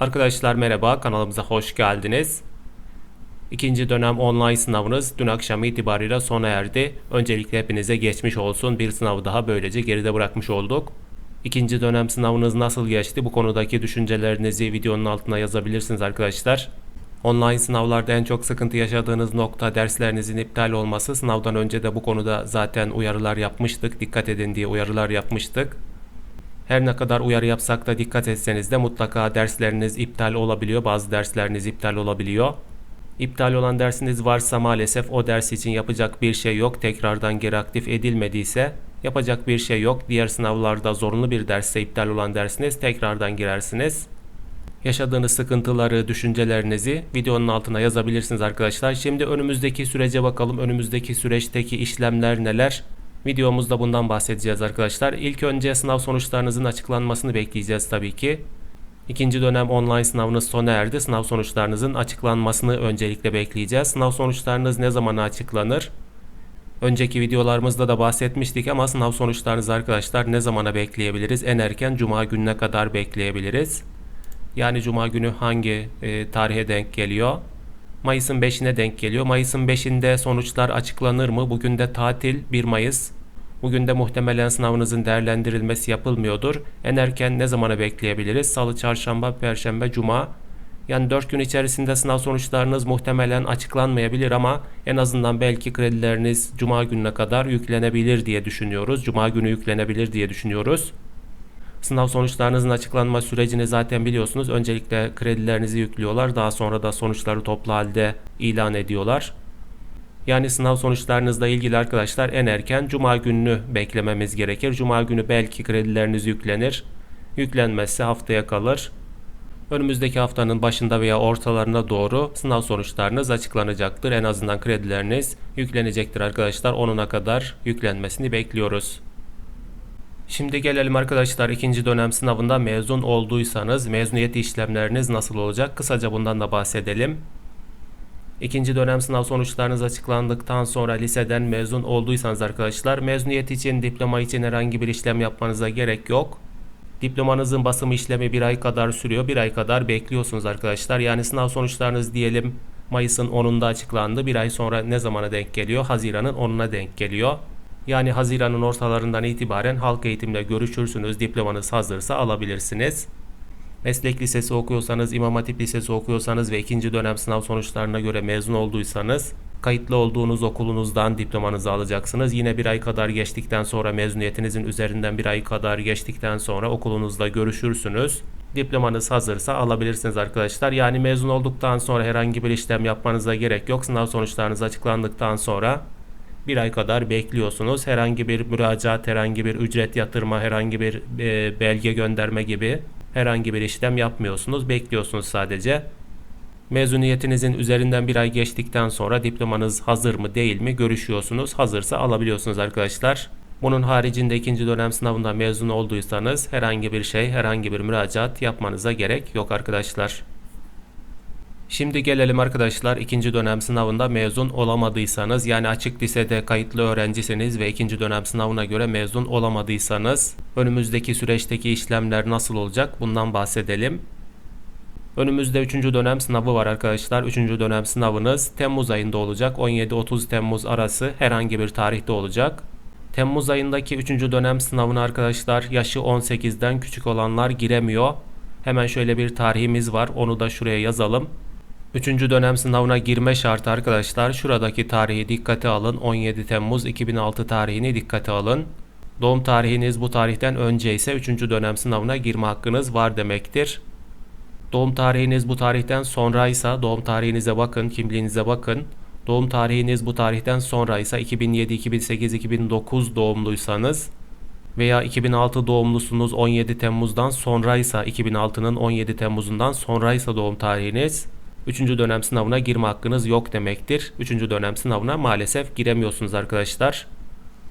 Arkadaşlar merhaba, kanalımıza hoş geldiniz. İkinci dönem online sınavınız dün akşam itibariyle sona erdi. Öncelikle hepinize geçmiş olsun. Bir sınavı daha böylece geride bırakmış olduk. İkinci dönem sınavınız nasıl geçti? Bu konudaki düşüncelerinizi videonun altına yazabilirsiniz arkadaşlar. Online sınavlarda en çok sıkıntı yaşadığınız nokta derslerinizin iptal olması. Sınavdan önce de bu konuda zaten uyarılar yapmıştık. Dikkat edin diye uyarılar yapmıştık. Her ne kadar uyarı yapsak da dikkat etseniz de mutlaka dersleriniz iptal olabiliyor. Bazı dersleriniz iptal olabiliyor. İptal olan dersiniz varsa maalesef o ders için yapacak bir şey yok. Tekrardan geri aktif edilmediyse yapacak bir şey yok. Diğer sınavlarda zorunlu bir dersse iptal olan dersiniz tekrardan girersiniz. Yaşadığınız sıkıntıları, düşüncelerinizi videonun altına yazabilirsiniz arkadaşlar. Şimdi önümüzdeki sürece bakalım. Önümüzdeki süreçteki işlemler neler? Videomuzda bundan bahsedeceğiz arkadaşlar. İlk önce sınav sonuçlarınızın açıklanmasını bekleyeceğiz tabii ki. İkinci dönem online sınavınız sona erdi. Sınav sonuçlarınızın açıklanmasını öncelikle bekleyeceğiz. Sınav sonuçlarınız ne zaman açıklanır? Önceki videolarımızda da bahsetmiştik ama sınav sonuçlarınızı arkadaşlar ne zamana bekleyebiliriz? En erken cuma gününe kadar bekleyebiliriz. Yani cuma günü hangi e, tarihe denk geliyor? Mayıs'ın 5'ine denk geliyor. Mayıs'ın 5'inde sonuçlar açıklanır mı? Bugün de tatil 1 Mayıs. Bugün de muhtemelen sınavınızın değerlendirilmesi yapılmıyordur. En erken ne zamana bekleyebiliriz? Salı, çarşamba, perşembe, cuma. Yani 4 gün içerisinde sınav sonuçlarınız muhtemelen açıklanmayabilir ama en azından belki kredileriniz cuma gününe kadar yüklenebilir diye düşünüyoruz. Cuma günü yüklenebilir diye düşünüyoruz. Sınav sonuçlarınızın açıklanma sürecini zaten biliyorsunuz. Öncelikle kredilerinizi yüklüyorlar. Daha sonra da sonuçları toplu halde ilan ediyorlar. Yani sınav sonuçlarınızla ilgili arkadaşlar en erken cuma gününü beklememiz gerekir. Cuma günü belki kredileriniz yüklenir. Yüklenmezse haftaya kalır. Önümüzdeki haftanın başında veya ortalarına doğru sınav sonuçlarınız açıklanacaktır. En azından kredileriniz yüklenecektir arkadaşlar. Onuna kadar yüklenmesini bekliyoruz. Şimdi gelelim arkadaşlar ikinci dönem sınavında mezun olduysanız mezuniyet işlemleriniz nasıl olacak? Kısaca bundan da bahsedelim. İkinci dönem sınav sonuçlarınız açıklandıktan sonra liseden mezun olduysanız arkadaşlar mezuniyet için diploma için herhangi bir işlem yapmanıza gerek yok. Diplomanızın basım işlemi bir ay kadar sürüyor. Bir ay kadar bekliyorsunuz arkadaşlar. Yani sınav sonuçlarınız diyelim Mayıs'ın 10'unda açıklandı. Bir ay sonra ne zamana denk geliyor? Haziran'ın 10'una denk geliyor. Yani Haziran'ın ortalarından itibaren halk eğitimle görüşürsünüz. Diplomanız hazırsa alabilirsiniz. Meslek lisesi okuyorsanız, İmam Hatip Lisesi okuyorsanız ve ikinci dönem sınav sonuçlarına göre mezun olduysanız kayıtlı olduğunuz okulunuzdan diplomanızı alacaksınız. Yine bir ay kadar geçtikten sonra mezuniyetinizin üzerinden bir ay kadar geçtikten sonra okulunuzla görüşürsünüz. Diplomanız hazırsa alabilirsiniz arkadaşlar. Yani mezun olduktan sonra herhangi bir işlem yapmanıza gerek yok. Sınav sonuçlarınız açıklandıktan sonra bir ay kadar bekliyorsunuz. Herhangi bir müracaat, herhangi bir ücret yatırma, herhangi bir e, belge gönderme gibi herhangi bir işlem yapmıyorsunuz. Bekliyorsunuz sadece. Mezuniyetinizin üzerinden bir ay geçtikten sonra diplomanız hazır mı değil mi görüşüyorsunuz. Hazırsa alabiliyorsunuz arkadaşlar. Bunun haricinde ikinci dönem sınavında mezun olduysanız herhangi bir şey, herhangi bir müracaat yapmanıza gerek yok arkadaşlar. Şimdi gelelim arkadaşlar ikinci dönem sınavında mezun olamadıysanız yani açık lisede kayıtlı öğrencisiniz ve ikinci dönem sınavına göre mezun olamadıysanız önümüzdeki süreçteki işlemler nasıl olacak bundan bahsedelim. Önümüzde 3. dönem sınavı var arkadaşlar. 3. dönem sınavınız Temmuz ayında olacak. 17-30 Temmuz arası herhangi bir tarihte olacak. Temmuz ayındaki 3. dönem sınavına arkadaşlar yaşı 18'den küçük olanlar giremiyor. Hemen şöyle bir tarihimiz var. Onu da şuraya yazalım. Üçüncü dönem sınavına girme şartı arkadaşlar şuradaki tarihi dikkate alın. 17 Temmuz 2006 tarihini dikkate alın. Doğum tarihiniz bu tarihten önce ise 3. dönem sınavına girme hakkınız var demektir. Doğum tarihiniz bu tarihten sonra ise doğum tarihinize bakın, kimliğinize bakın. Doğum tarihiniz bu tarihten sonra ise 2007, 2008, 2009 doğumluysanız veya 2006 doğumlusunuz 17 Temmuz'dan sonraysa 2006'nın 17 Temmuz'undan sonraysa doğum tarihiniz 3. dönem sınavına girme hakkınız yok demektir. 3. dönem sınavına maalesef giremiyorsunuz arkadaşlar.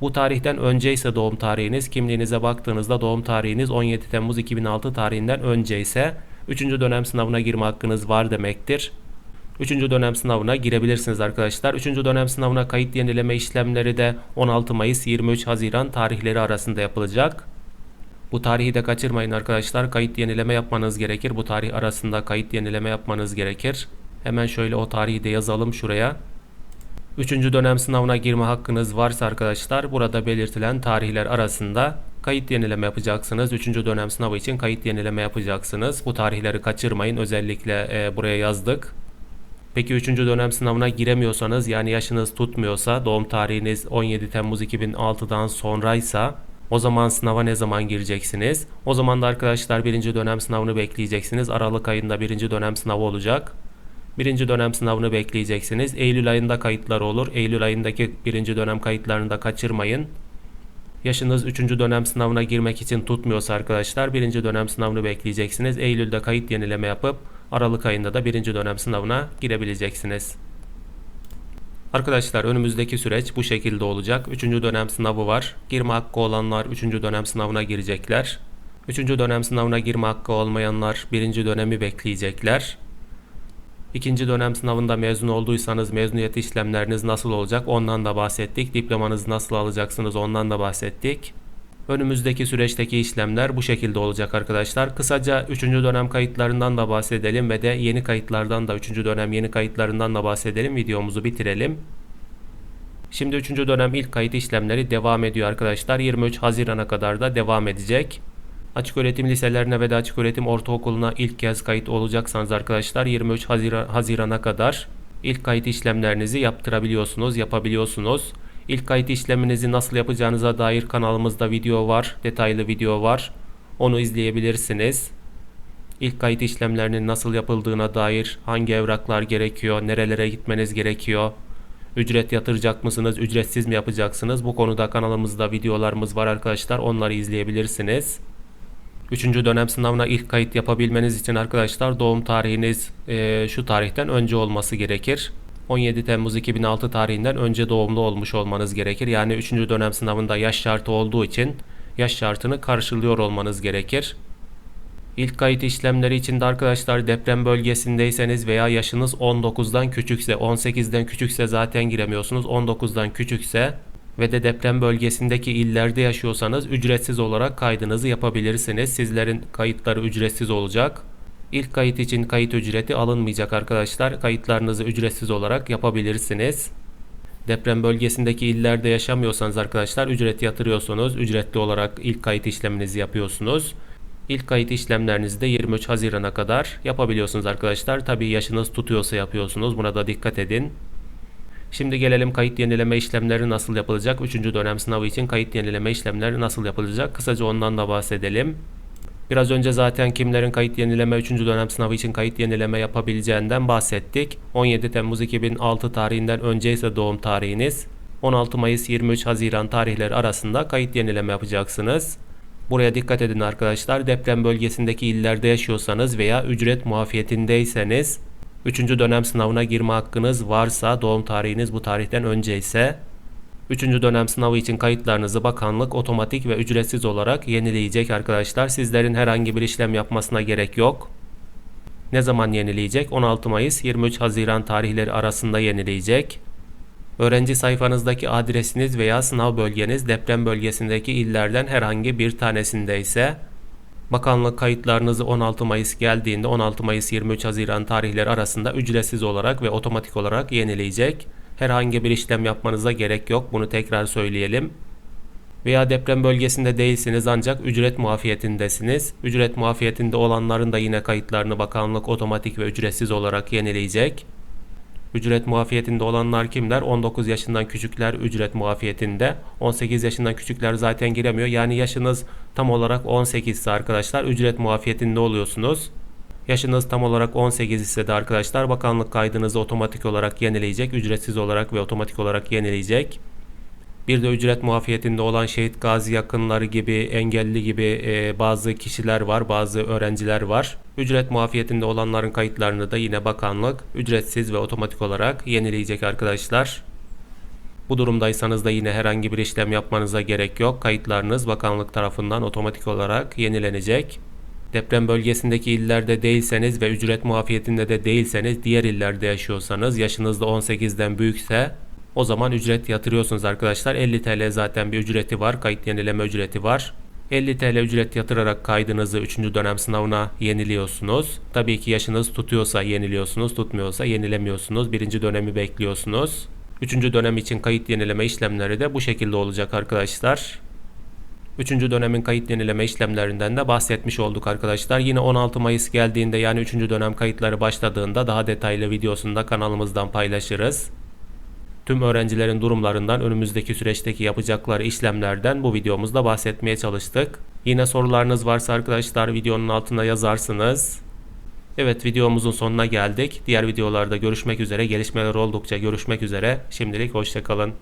Bu tarihten önce ise doğum tarihiniz, kimliğinize baktığınızda doğum tarihiniz 17 Temmuz 2006 tarihinden önce ise 3. dönem sınavına girme hakkınız var demektir. 3. dönem sınavına girebilirsiniz arkadaşlar. 3. dönem sınavına kayıt yenileme işlemleri de 16 Mayıs 23 Haziran tarihleri arasında yapılacak. Bu tarihi de kaçırmayın arkadaşlar. Kayıt yenileme yapmanız gerekir. Bu tarih arasında kayıt yenileme yapmanız gerekir. Hemen şöyle o tarihi de yazalım şuraya. Üçüncü dönem sınavına girme hakkınız varsa arkadaşlar burada belirtilen tarihler arasında kayıt yenileme yapacaksınız. Üçüncü dönem sınavı için kayıt yenileme yapacaksınız. Bu tarihleri kaçırmayın. Özellikle e, buraya yazdık. Peki 3. dönem sınavına giremiyorsanız yani yaşınız tutmuyorsa doğum tarihiniz 17 Temmuz 2006'dan sonraysa o zaman sınava ne zaman gireceksiniz? O zaman da arkadaşlar birinci dönem sınavını bekleyeceksiniz. Aralık ayında birinci dönem sınavı olacak. Birinci dönem sınavını bekleyeceksiniz. Eylül ayında kayıtlar olur. Eylül ayındaki birinci dönem kayıtlarını da kaçırmayın. Yaşınız 3. dönem sınavına girmek için tutmuyorsa arkadaşlar birinci dönem sınavını bekleyeceksiniz. Eylül'de kayıt yenileme yapıp Aralık ayında da birinci dönem sınavına girebileceksiniz. Arkadaşlar önümüzdeki süreç bu şekilde olacak. Üçüncü dönem sınavı var. Girme hakkı olanlar üçüncü dönem sınavına girecekler. Üçüncü dönem sınavına girme hakkı olmayanlar birinci dönemi bekleyecekler. İkinci dönem sınavında mezun olduysanız mezuniyet işlemleriniz nasıl olacak ondan da bahsettik. Diplomanızı nasıl alacaksınız ondan da bahsettik. Önümüzdeki süreçteki işlemler bu şekilde olacak arkadaşlar. Kısaca 3. dönem kayıtlarından da bahsedelim ve de yeni kayıtlardan da 3. dönem yeni kayıtlarından da bahsedelim. Videomuzu bitirelim. Şimdi 3. dönem ilk kayıt işlemleri devam ediyor arkadaşlar. 23 Haziran'a kadar da devam edecek. Açık öğretim liselerine ve de açık öğretim ortaokuluna ilk kez kayıt olacaksanız arkadaşlar 23 Haziran, Haziran'a kadar ilk kayıt işlemlerinizi yaptırabiliyorsunuz, yapabiliyorsunuz. İlk kayıt işleminizi nasıl yapacağınıza dair kanalımızda video var, detaylı video var. Onu izleyebilirsiniz. İlk kayıt işlemlerinin nasıl yapıldığına dair hangi evraklar gerekiyor, nerelere gitmeniz gerekiyor, ücret yatıracak mısınız, ücretsiz mi yapacaksınız? Bu konuda kanalımızda videolarımız var arkadaşlar. Onları izleyebilirsiniz. Üçüncü dönem sınavına ilk kayıt yapabilmeniz için arkadaşlar doğum tarihiniz e, şu tarihten önce olması gerekir. 17 Temmuz 2006 tarihinden önce doğumlu olmuş olmanız gerekir. Yani 3. dönem sınavında yaş şartı olduğu için yaş şartını karşılıyor olmanız gerekir. İlk kayıt işlemleri için de arkadaşlar deprem bölgesindeyseniz veya yaşınız 19'dan küçükse 18'den küçükse zaten giremiyorsunuz. 19'dan küçükse ve de deprem bölgesindeki illerde yaşıyorsanız ücretsiz olarak kaydınızı yapabilirsiniz. Sizlerin kayıtları ücretsiz olacak. İlk kayıt için kayıt ücreti alınmayacak arkadaşlar. Kayıtlarınızı ücretsiz olarak yapabilirsiniz. Deprem bölgesindeki illerde yaşamıyorsanız arkadaşlar ücret yatırıyorsunuz. Ücretli olarak ilk kayıt işleminizi yapıyorsunuz. İlk kayıt işlemlerinizi de 23 Haziran'a kadar yapabiliyorsunuz arkadaşlar. Tabii yaşınız tutuyorsa yapıyorsunuz. Buna da dikkat edin. Şimdi gelelim kayıt yenileme işlemleri nasıl yapılacak? 3. dönem sınavı için kayıt yenileme işlemleri nasıl yapılacak? Kısaca ondan da bahsedelim. Biraz önce zaten kimlerin kayıt yenileme 3. dönem sınavı için kayıt yenileme yapabileceğinden bahsettik. 17 Temmuz 2006 tarihinden önce ise doğum tarihiniz. 16 Mayıs 23 Haziran tarihleri arasında kayıt yenileme yapacaksınız. Buraya dikkat edin arkadaşlar. Deprem bölgesindeki illerde yaşıyorsanız veya ücret muafiyetindeyseniz 3. dönem sınavına girme hakkınız varsa doğum tarihiniz bu tarihten önce ise 3. dönem sınavı için kayıtlarınızı bakanlık otomatik ve ücretsiz olarak yenileyecek arkadaşlar. Sizlerin herhangi bir işlem yapmasına gerek yok. Ne zaman yenileyecek? 16 Mayıs 23 Haziran tarihleri arasında yenileyecek. Öğrenci sayfanızdaki adresiniz veya sınav bölgeniz deprem bölgesindeki illerden herhangi bir tanesinde ise bakanlık kayıtlarınızı 16 Mayıs geldiğinde 16 Mayıs 23 Haziran tarihleri arasında ücretsiz olarak ve otomatik olarak yenileyecek. Herhangi bir işlem yapmanıza gerek yok. Bunu tekrar söyleyelim. Veya deprem bölgesinde değilsiniz ancak ücret muafiyetindesiniz. Ücret muafiyetinde olanların da yine kayıtlarını bakanlık otomatik ve ücretsiz olarak yenileyecek. Ücret muafiyetinde olanlar kimler? 19 yaşından küçükler ücret muafiyetinde. 18 yaşından küçükler zaten giremiyor. Yani yaşınız tam olarak 18 ise arkadaşlar ücret muafiyetinde oluyorsunuz. Yaşınız tam olarak 18 ise de arkadaşlar bakanlık kaydınızı otomatik olarak yenileyecek. Ücretsiz olarak ve otomatik olarak yenileyecek. Bir de ücret muafiyetinde olan şehit gazi yakınları gibi, engelli gibi e, bazı kişiler var, bazı öğrenciler var. Ücret muafiyetinde olanların kayıtlarını da yine bakanlık ücretsiz ve otomatik olarak yenileyecek arkadaşlar. Bu durumdaysanız da yine herhangi bir işlem yapmanıza gerek yok. Kayıtlarınız bakanlık tarafından otomatik olarak yenilenecek. Deprem bölgesindeki illerde değilseniz ve ücret muafiyetinde de değilseniz diğer illerde yaşıyorsanız yaşınız da 18'den büyükse o zaman ücret yatırıyorsunuz arkadaşlar. 50 TL zaten bir ücreti var. Kayıt yenileme ücreti var. 50 TL ücret yatırarak kaydınızı 3. dönem sınavına yeniliyorsunuz. Tabii ki yaşınız tutuyorsa yeniliyorsunuz, tutmuyorsa yenilemiyorsunuz. Birinci dönemi bekliyorsunuz. Üçüncü dönem için kayıt yenileme işlemleri de bu şekilde olacak arkadaşlar. Üçüncü dönemin kayıt yenileme işlemlerinden de bahsetmiş olduk arkadaşlar. Yine 16 Mayıs geldiğinde yani üçüncü dönem kayıtları başladığında daha detaylı videosunu da kanalımızdan paylaşırız. Tüm öğrencilerin durumlarından önümüzdeki süreçteki yapacakları işlemlerden bu videomuzda bahsetmeye çalıştık. Yine sorularınız varsa arkadaşlar videonun altına yazarsınız. Evet videomuzun sonuna geldik. Diğer videolarda görüşmek üzere. Gelişmeler oldukça görüşmek üzere. Şimdilik hoşçakalın.